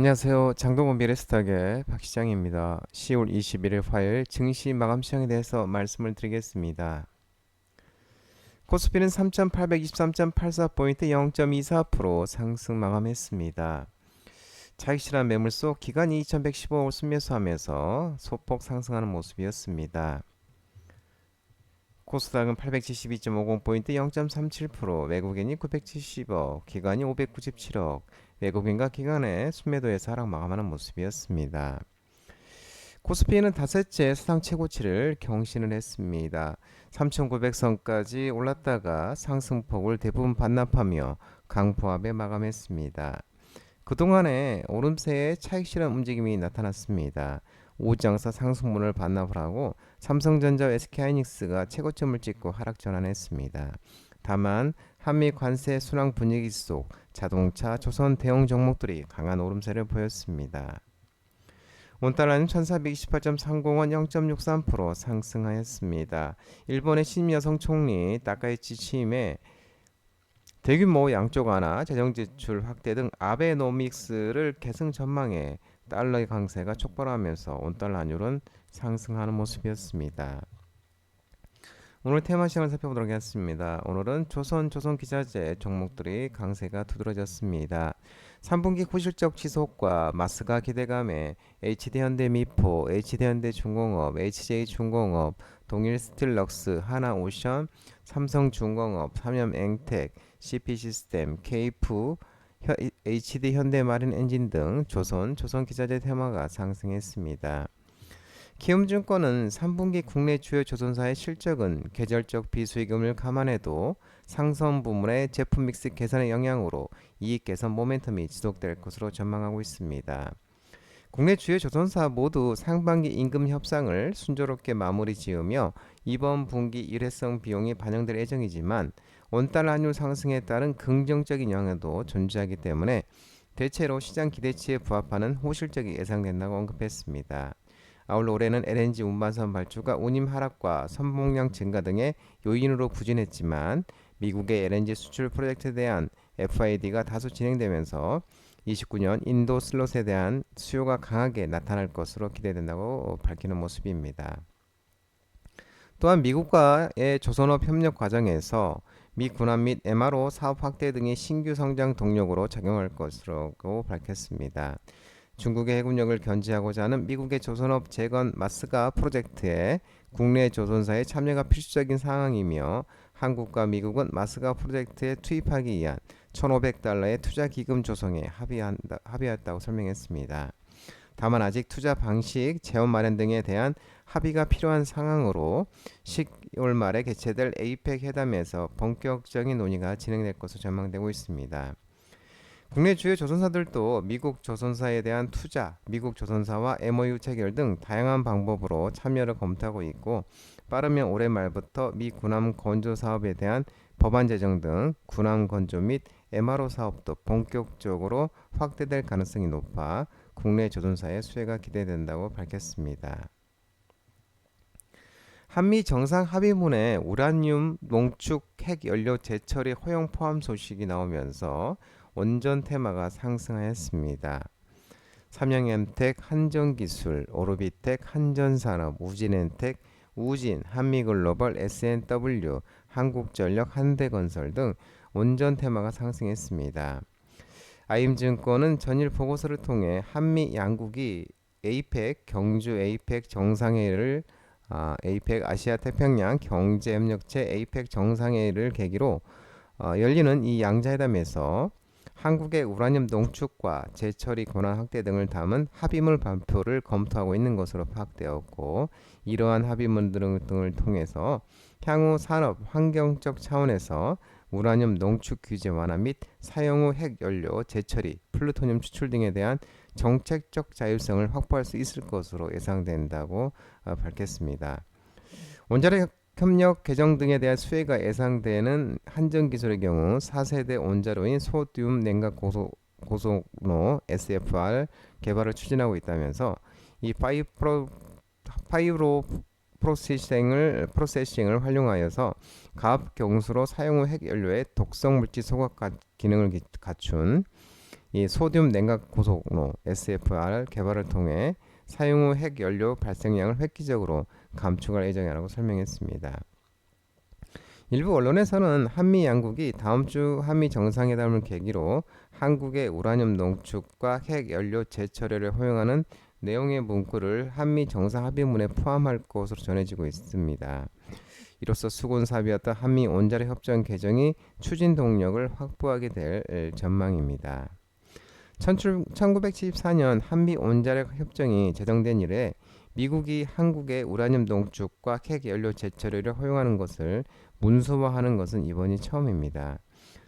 안녕하세요. 장동건 미래스탁의 박 시장입니다. 10월 21일 화요일 증시 마감 시장에 대해서 말씀을 드리겠습니다. 코스피는 3,823.84포인트 0.24% 상승 마감했습니다. 차익실현 매물소 기간이 2,115을 순매수하면서 소폭 상승하는 모습이었습니다. 코스닥은 872.50포인트 0.37% 외국인이 970억, 기관이 597억, 외국인과 기관의 순매도에서 하락 마감하는 모습이었습니다. 코스피는 다섯째 사상 최고치를 경신을 했습니다. 3,900선까지 올랐다가 상승폭을 대부분 반납하며 강포합에 마감했습니다. 그동안에 오름세의 차익 실현 움직임이 나타났습니다. 오장사 상승분을 반납을 하고 삼성전자, SK하이닉스가 최고점을 찍고 하락 전환했습니다. 다만 한미 관세 순환 분위기 속 자동차, 조선 대형 종목들이 강한 오름세를 보였습니다. 원달러는 1428.30원 0.63% 상승하였습니다. 일본의 신임 여성 총리 나카이치 취임에 대규모 양쪽 완화, 재정 지출 확대 등 아베노믹스를 계승 전망해 달러의 강세가 촉발하면서 원달러 환율은 상승하는 모습이었습니다. 오늘 테마 시장을 살펴보도록 하겠습니다. 오늘은 조선, 조선 기자재 종목들이 강세가 두드러졌습니다. 3분기 구실적 지속과 마스가 기대감에 HD현대 미포, HD현대 중공업, HJ중공업, 동일 스틸럭스, 하나오션, 삼성 중공업, 삼염 앵텍, CP시스템, 케이프, HD현대마린 엔진 등 조선, 조선 기자재 테마가 상승했습니다. 키움증권은 3분기 국내 주요 조선사의 실적은 계절적 비수익금을 감안해도 상선 부문의 제품 믹스 개선의 영향으로 이익 개선 모멘텀이 지속될 것으로 전망하고 있습니다. 국내 주요 조선사 모두 상반기 임금 협상을 순조롭게 마무리 지으며 이번 분기 일회성 비용이 반영될 예정이지만 원달러 환율 상승에 따른 긍정적인 영향도 존재하기 때문에 대체로 시장 기대치에 부합하는 호실적이 예상된다고 언급했습니다. 아울러 올해는 LNG 운반선 발주가 운임 하락과 선봉량 증가 등의 요인으로 부진했지만 미국의 LNG 수출 프로젝트에 대한 FID가 다소 진행되면서 29년 인도 슬롯에 대한 수요가 강하게 나타날 것으로 기대된다고 밝히는 모습입니다. 또한 미국과의 조선업 협력 과정에서 미 군함 및 MRO 사업 확대 등의 신규 성장 동력으로 작용할 것으로 밝혔습니다. 중국의 해군력을 견제하고자 하는 미국의 조선업 재건 마스가 프로젝트에 국내 조선사의 참여가 필수적인 상황이며 한국과 미국은 마스가 프로젝트에 투입하기 위한 1,500달러의 투자 기금 조성에 합의한다, 합의했다고 설명했습니다. 다만 아직 투자 방식, 재원 마련 등에 대한 합의가 필요한 상황으로 10월 말에 개최될 에이펙 회담에서 본격적인 논의가 진행될 것으로 전망되고 있습니다. 국내 주요 조선사들도 미국 조선사에 대한 투자, 미국 조선사와 MOU 체결 등 다양한 방법으로 참여를 검토하고 있고 빠르면 올해 말부터 미 군함 건조 사업에 대한 법안 제정 등 군함 건조 및 MRO 사업도 본격적으로 확대될 가능성이 높아 국내 조선사의 수혜가 기대된다고 밝혔습니다. 한미 정상 합의문에 우라늄 농축 핵 연료 재처리 허용 포함 소식이 나오면서 원전 테마가 상승하였습니다. 삼양엠텍, 한전기술, 오르비텍, 한전산업, 우진엔텍, 우진, 한미글로벌, SNW, 한국전력, 한대건설 등 원전 테마가 상승했습니다. 아임증권은 전일 보고서를 통해 한미 양국이 에이펙 경주 에이펙 정상회의를 아, 에이펙 아시아 태평양 경제협력체 에이펙 정상회의를 계기로 어, 열리는 이 양자회담에서 한국의 우라늄 농축과 재처리 권한 확대 등을 담은 합의문 발표를 검토하고 있는 것으로 파악되었고 이러한 합의문 등을 통해서 향후 산업 환경적 차원에서 우라늄 농축 규제 완화 및 사용 후 핵 연료 재처리, 플루토늄 추출 등에 대한 정책적 자율성을 확보할 수 있을 것으로 예상된다고 어, 밝혔습니다. 원자력 협력 개정 등에 대한 수혜가 예상되는 한전 기술의 경우 4세대 원자로인 소듐 냉각 고속 고속로 SFR 개발을 추진하고 있다면서 이 파이프로 파이로 프로세싱을 프로세싱을 활용하여서 가압 경수로 사용 후 핵연료의 독성 물질 소각 기능을 갖춘 이 소듐 냉각 고속로 SFR 개발을 통해 사용 후 핵 연료 발생량을 획기적으로 감축할 예정이라고 설명했습니다. 일부 언론에서는 한미 양국이 다음 주 한미 정상회담을 계기로 한국의 우라늄 농축과 핵 연료 재처리를 허용하는 내용의 문구를 한미 정상 합의문에 포함할 것으로 전해지고 있습니다. 이로써 수곤사비였던 한미 원자력 협정 개정이 추진 동력을 확보하게 될 전망입니다. 1974년 한미 원자력 협정이 제정된 이래 미국이 한국의 우라늄 농축과 핵 연료 재처리를 허용하는 것을 문서화하는 것은 이번이 처음입니다.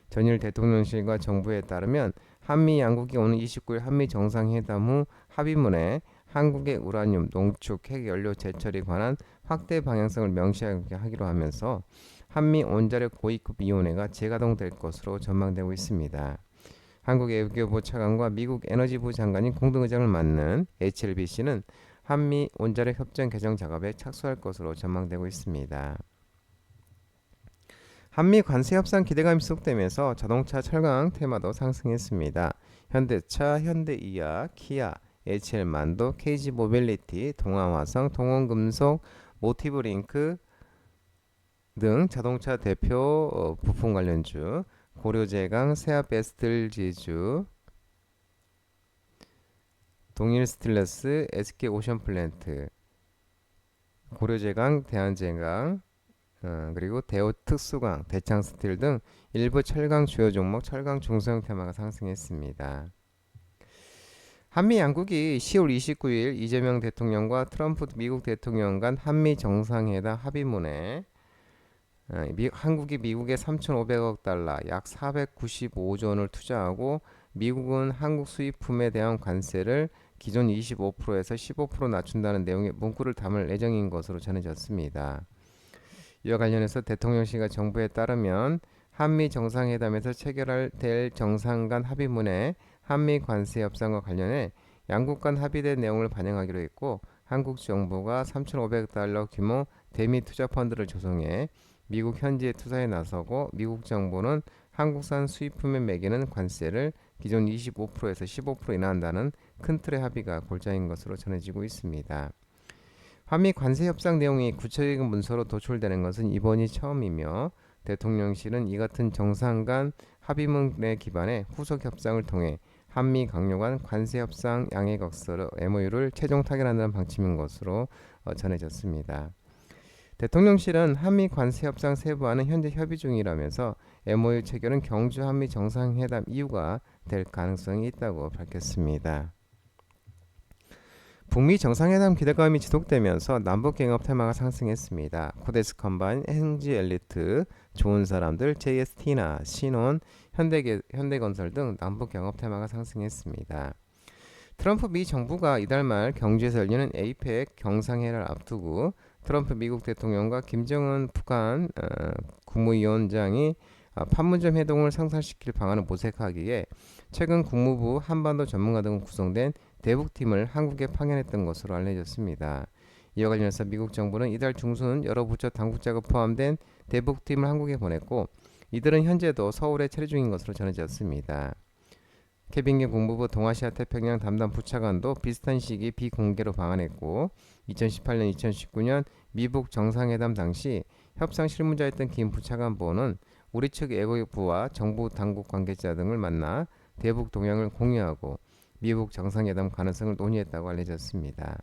전일 대통령실과 정부에 따르면 한미 양국이 오는 29일 한미 정상회담 후 합의문에 한국의 우라늄 농축 핵 연료 재처리 관한 확대 방향성을 명시하게 하기로 하면서 한미 원자력 고위급 위원회가 재가동될 것으로 전망되고 있습니다. 한국의 외교부 차관과 미국 에너지부 장관이 공동의장을 맡는 HLBC는 한미 원자력 협정 개정 작업에 착수할 것으로 전망되고 있습니다. 한미 관세 협상 기대감이 지속되면서 자동차 철강 테마도 상승했습니다. 현대차, 현대이아, 키아, HL만도, KG모빌리티, 동아화성, 동원금속, 모티브링크 등 자동차 대표 어, 부품 관련주, 고려제강, 세아베스틀지주, 동일 스틸러스, SK오션플랜트, 고려제강, 대한제강, 어, 그리고 대우특수강, 대창스틸 등 일부 철강 주요 종목 철강 중소형 테마가 상승했습니다. 한미 양국이 10월 29일 이재명 대통령과 트럼프 미국 대통령 간 한미 정상회담 합의문에 어, 미, 한국이 미국에 3,500억 달러, 약 495조 원을 투자하고 미국은 한국 수입품에 대한 관세를 기존 25%에서 15% 낮춘다는 내용의 문구를 담을 예정인 것으로 전해졌습니다. 이와 관련해서 대통령실과 정부에 따르면 한미 정상회담에서 체결될 정상 간 합의문에 한미 관세 협상과 관련해 양국 간 합의된 내용을 반영하기로 했고 한국 정부가 3,500달러 규모 대미 투자 펀드를 조성해 미국 현지에 투자에 나서고 미국 정부는 한국산 수입품에 매기는 관세를 기존 25%에서 15% 인하한다는 큰 틀의 합의가 골자인 것으로 전해지고 있습니다. 한미 관세 협상 내용이 구체적인 문서로 도출되는 것은 이번이 처음이며 대통령실은 이 같은 정상 간 합의문에 기반해 후속 협상을 통해 한미 강요 간 관세 협상 양해 각서로 MOU를 최종 타결한다는 방침인 것으로 어, 전해졌습니다. 대통령실은 한미 관세 협상 세부안은 현재 협의 중이라면서 MOU 체결은 경주 한미 정상회담 이유가 될 가능성이 있다고 밝혔습니다. 북미 정상회담 기대감이 지속되면서 남북 경협 테마가 상승했습니다. 코데스 컴바인, 행지 엘리트, 좋은 사람들, JST나 신혼, 현대 현대건설 등 남북 경협 테마가 상승했습니다. 트럼프 미 정부가 이달 말 경주에서 열리는 에이펙 경상회를 앞두고 트럼프 미국 대통령과 김정은 북한 어, 국무위원장이 어, 판문점 회동을 상상시킬 방안을 모색하기에 최근 국무부 한반도 전문가 등 구성된 대북팀을 한국에 파견했던 것으로 알려졌습니다. 이와 관련해서 미국 정부는 이달 중순 여러 부처 당국자가 포함된 대북팀을 한국에 보냈고 이들은 현재도 서울에 체류 중인 것으로 전해졌습니다. 케빈계 국무부 동아시아 태평양 담당 부차관도 비슷한 시기 비공개로 방한했고 2018년 2019년 미북 정상회담 당시 협상 실무자였던 김 부차관보는 우리 측 외교부와 정부 당국 관계자 등을 만나 대북 동향을 공유하고 미국 정상회담 가능성을 논의했다고 알려졌습니다.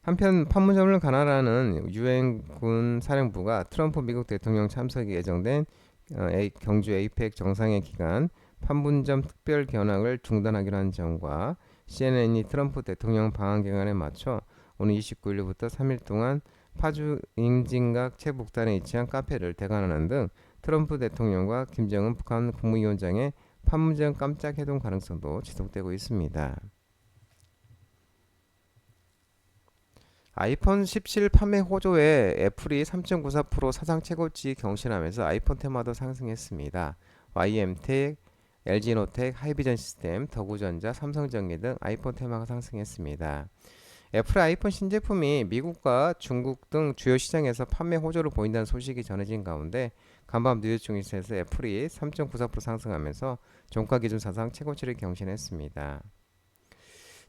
한편 판문점을 가나라는 유엔군 사령부가 트럼프 미국 대통령 참석이 예정된 어, 경주 에이펙 정상회 기간 판문점 특별 견학을 중단하기로 한 점과 CNN이 트럼프 대통령 방한 기간에 맞춰 오늘 29일부터 3일 동안 파주 임진각 최북단에 위치한 카페를 대관하는 등 트럼프 대통령과 김정은 북한 국무위원장의 판문점 깜짝 해동 가능성도 지속되고 있습니다. 아이폰 17 판매 호조에 애플이 3.94% 사상 최고치 경신하면서 아이폰 테마도 상승했습니다. YM텍, LG노텍, 하이비전 시스템, 더구전자, 삼성전기 등 아이폰 테마가 상승했습니다. 애플 아이폰 신제품이 미국과 중국 등 주요 시장에서 판매 호조를 보인다는 소식이 전해진 가운데 간밤 뉴욕 증시에서 애플이 3.94% 상승하면서 종가 기준 사상 최고치를 경신했습니다.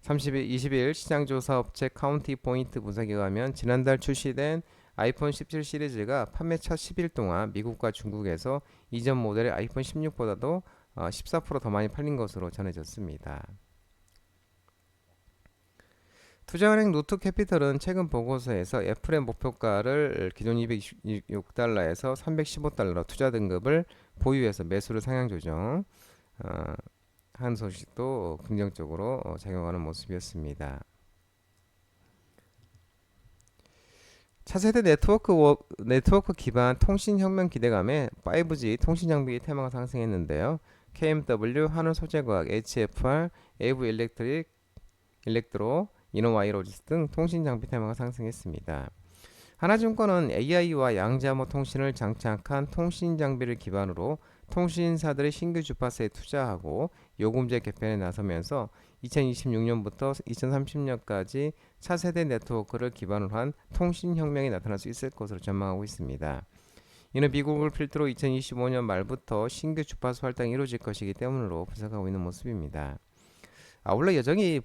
30일, 20일 시장조사 업체 카운티 포인트 분석에 의하면 지난달 출시된 아이폰 17 시리즈가 판매 첫 10일 동안 미국과 중국에서 이전 모델의 아이폰 16보다도 14%더 많이 팔린 것으로 전해졌습니다. 투자은행 노트캐피털은 최근 보고서에서 애플의 목표가를 기존 226달러에서 315달러로 투자 등급을 보유해서 매수를 상향 조정 어, 한 소식도 긍정적으로 어, 작용하는 모습이었습니다. 차세대 네트워크 워, 네트워크 기반 통신 혁명 기대감에 5G 통신 장비 테마가 상승했는데요. KMW, 한울 소재과학, HFR, 에이브 일렉트릭, 일렉트로, 이노와이 로지스 등 통신 장비 테마가 상승했습니다. 하나증권은 AI와 양자모 통신을 장착한 통신 장비를 기반으로 통신사들의 신규 주파수에 투자하고 요금제 개편에 나서면서 2026년부터 2030년까지 차세대 네트워크를 기반으로 한 통신 혁명이 나타날 수 있을 것으로 전망하고 있습니다. 이는 미국을 필두로 2025년 말부터 신규 주파수 활동이 이루어질 것이기 때문으로 분석하고 있는 모습입니다. 아울러 여전히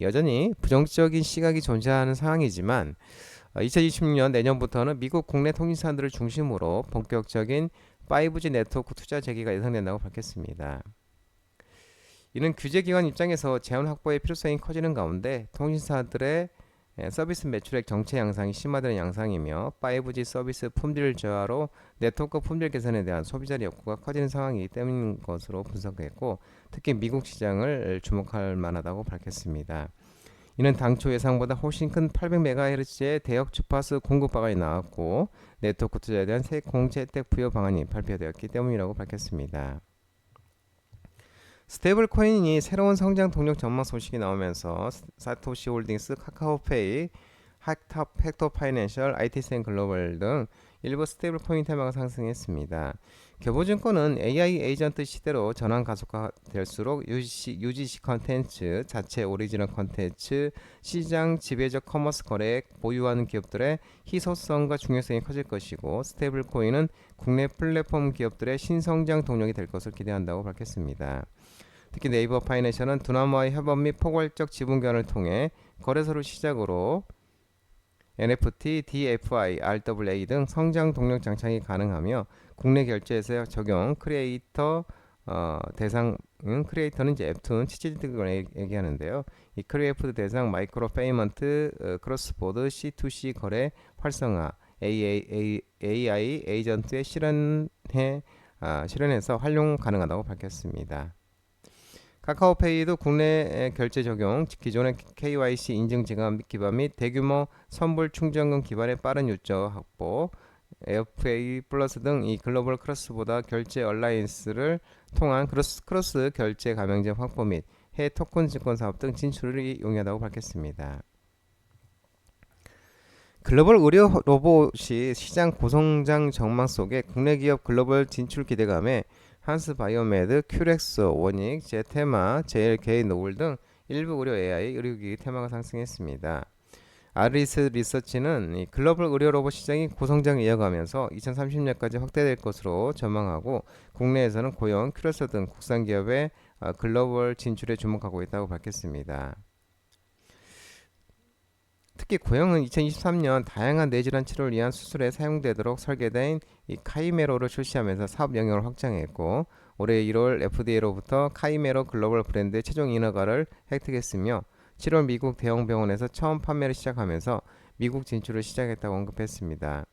여전히 부정적인 시각이 존재하는 상황이지만 2026년 어, 내년부터는 미국 국내 통신사들을 중심으로 본격적인 5G 네트워크 투자 재개가 예상된다고 밝혔습니다. 이는 규제 기관 입장에서 재원 확보의 필요성이 커지는 가운데 통신사들의 서비스 매출액 정체 양상이 심화되는 양상이며 5G 서비스 품질 저하로 네트워크 품질 개선에 대한 소비자 욕구가 커지는 상황이기 때문인 것으로 분석했고 특히 미국 시장을 주목할 만하다고 밝혔습니다. 이는 당초 예상보다 훨씬 큰 800MHz의 대역 주파수 공급 방안이 나왔고 네트워크 투자에 대한 새 공제 혜택 부여 방안이 발표되었기 때문이라고 밝혔습니다. 스테이블 코인이 새로운 성장 동력 전망 소식이 나오면서 사토시 홀딩스, 카카오페이, 핫탑, 팩터 파이낸셜, IT센 글로벌 등 일부 스테이블 코인 테마가 상승했습니다. 교보증권은 AI 에이전트 시대로 전환 가속화될수록 유지, 유지시 컨텐츠, 자체 오리지널 컨텐츠, 시장 지배적 커머스 거래에 보유하는 기업들의 희소성과 중요성이 커질 것이고 스테이블 코인은 국내 플랫폼 기업들의 신성장 동력이 될 것을 기대한다고 밝혔습니다. 특히 네이버 파이낸셜은 두나무와의 협업 및 포괄적 지분 교환을 통해 거래소를 시작으로 NFT, DFI, RWA 등 성장 동력 장착이 가능하며 국내 결제에서 적용 크리에이터 어, 대상 음, 크리에이터는 이제 앱툰 치즈 등을 얘기하는데요. 이 크리에이터 대상 마이크로 페이먼트 어, 크로스보드 C2C 거래 활성화 AI, AI 에이전트의 실현해 아, 실현해서 활용 가능하다고 밝혔습니다. 카카오페이도 국내 결제 적용, 기존의 KYC 인증 지감 기반 및 대규모 선불 충전금 기반의 빠른 유저 확보, FA 플러스 등 이 글로벌 크로스보다 결제 얼라이언스를 통한 크로스, 크로스 결제 가맹점 확보 및 해외 토큰 증권 사업 등 진출이 용이하다고 밝혔습니다. 글로벌 의료 로봇이 시장 고성장 전망 속에 국내 기업 글로벌 진출 기대감에 한스 바이오메드, 큐렉스, 원익, 제테마, JLK, 노울 등 일부 의료 AI, 의료기기 테마가 상승했습니다. 아리스 리서치는 이 글로벌 의료 로봇 시장이 고성장을 이어가면서 2030년까지 확대될 것으로 전망하고 국내에서는 고용, 큐렉스 등 국산 기업의 어, 글로벌 진출에 주목하고 있다고 밝혔습니다. 특히 고영은 2023년 다양한 뇌질환 치료를 위한 수술에 사용되도록 설계된 이 카이메로를 출시하면서 사업 영역을 확장했고 올해 1월 FDA로부터 카이메로 글로벌 브랜드의 최종 인허가를 획득했으며 7월 미국 대형 병원에서 처음 판매를 시작하면서 미국 진출을 시작했다고 언급했습니다.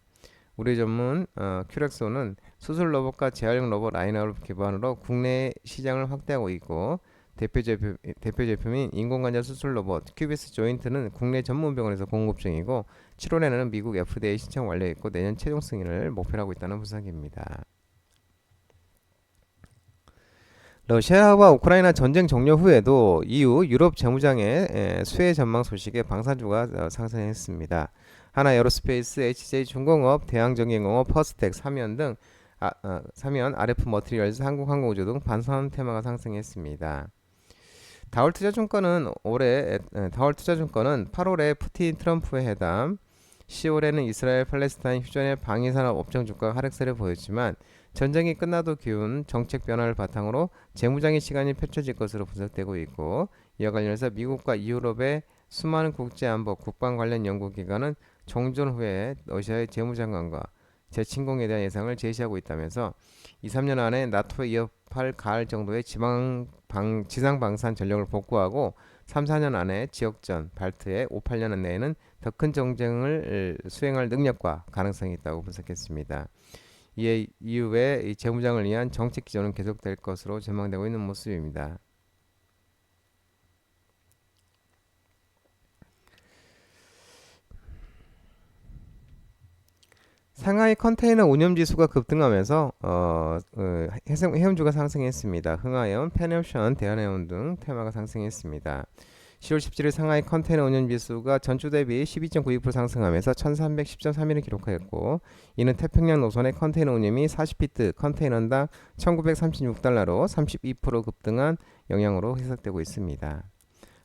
우리 전문 어, 큐렉소는 수술 로봇과 재활용 로봇 라인업을 기반으로 국내 시장을 확대하고 있고 대표 제품 대표 제품인 인공관절 수술 로봇 큐비스 조인트는 국내 전문 병원에서 공급 중이고 7월에는 미국 FDA 신청 완료했고 내년 최종 승인을 목표로 하고 있다는 분석입니다. 러시아와 우크라이나 전쟁 종료 후에도 EU 유럽 재무장의 수혜 전망 소식에 방산주가 어, 상승했습니다. 하나 에어로스페이스, HJ 중공업, 대항전기공업, 퍼스텍, 사면 등 아, 어, 사면, RF 머티리얼즈, 한국항공우주 등 반선 테마가 상승했습니다. 다울투자증권은 올해 다울투자증권은 8월에 푸틴 트럼프의 회담, 10월에는 이스라엘 팔레스타인 휴전의 방위산업 업종 주가가 하락세를 보였지만 전쟁이 끝나도 기운 정책 변화를 바탕으로 재무장의 시간이 펼쳐질 것으로 분석되고 있고 이와 관련해서 미국과 유럽의 수많은 국제안보 국방 관련 연구기관은 종전 후에 러시아의 재무장관과 재침공에 대한 예상을 제시하고 있다면서 2, 3년 안에 나토에 이어팔 가을 정도의 지방 방, 지상 방산 전력을 복구하고 3, 4년 안에 지역전 발트의 5, 8년 내에는 더 큰 정쟁을 수행할 능력과 가능성이 있다고 분석했습니다. 이에 이후에 이 재무장을 위한 정책 기조는 계속될 것으로 전망되고 있는 모습입니다. 상하이 컨테이너 오염 지수가 급등하면서 어, 어, 해상, 해운주가 상승했습니다. 흥하연, 페네오션, 대한해운 등 테마가 상승했습니다. 10월 17일 상하이 컨테이너 운영 지수가 전주 대비 12.92% 상승하면서 1310.31을 기록하였고 이는 태평양 노선의 컨테이너 운임이 40피트 컨테이너당 1936달러로 32% 급등한 영향으로 해석되고 있습니다.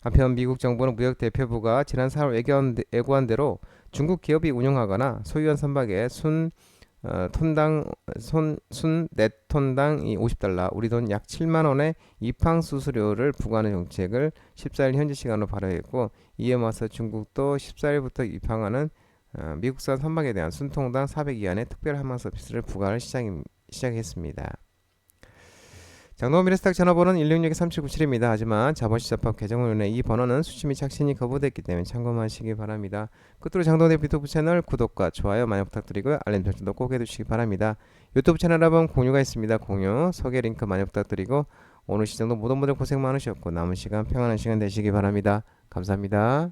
한편 미국 정부는 무역 대표부가 지난 4월 외교한, 예고한 대로 중국 기업이 운영하거나 소유한 선박에 순 어, 톤당 손순 톤당 이 50달러 우리 돈 약 7만 원의 입항 수수료를 부과하는 정책을 14일 현지 시간으로 발효했고 이에 맞서 중국도 14일부터 입항하는 어, 미국산 선박에 대한 순통당 400위안의 특별 항만 서비스를 부과를 시작, 시작했습니다. 장동민의 스탁 전화번호는 166-3797입니다. 하지만 자본시장법 위해 이 번호는 수치 및 착신이 거부됐기 때문에 참고하시기 바랍니다. 끝으로 장동대 유튜브 채널 구독과 좋아요 많이 부탁드리고요. 알림 설정도 꼭 해두시기 바랍니다. 유튜브 채널 여러분 공유가 있습니다. 공유, 소개 링크 많이 부탁드리고 오늘 시청도 모든 분들 고생 많으셨고 남은 시간 평안한 시간 되시기 바랍니다. 감사합니다.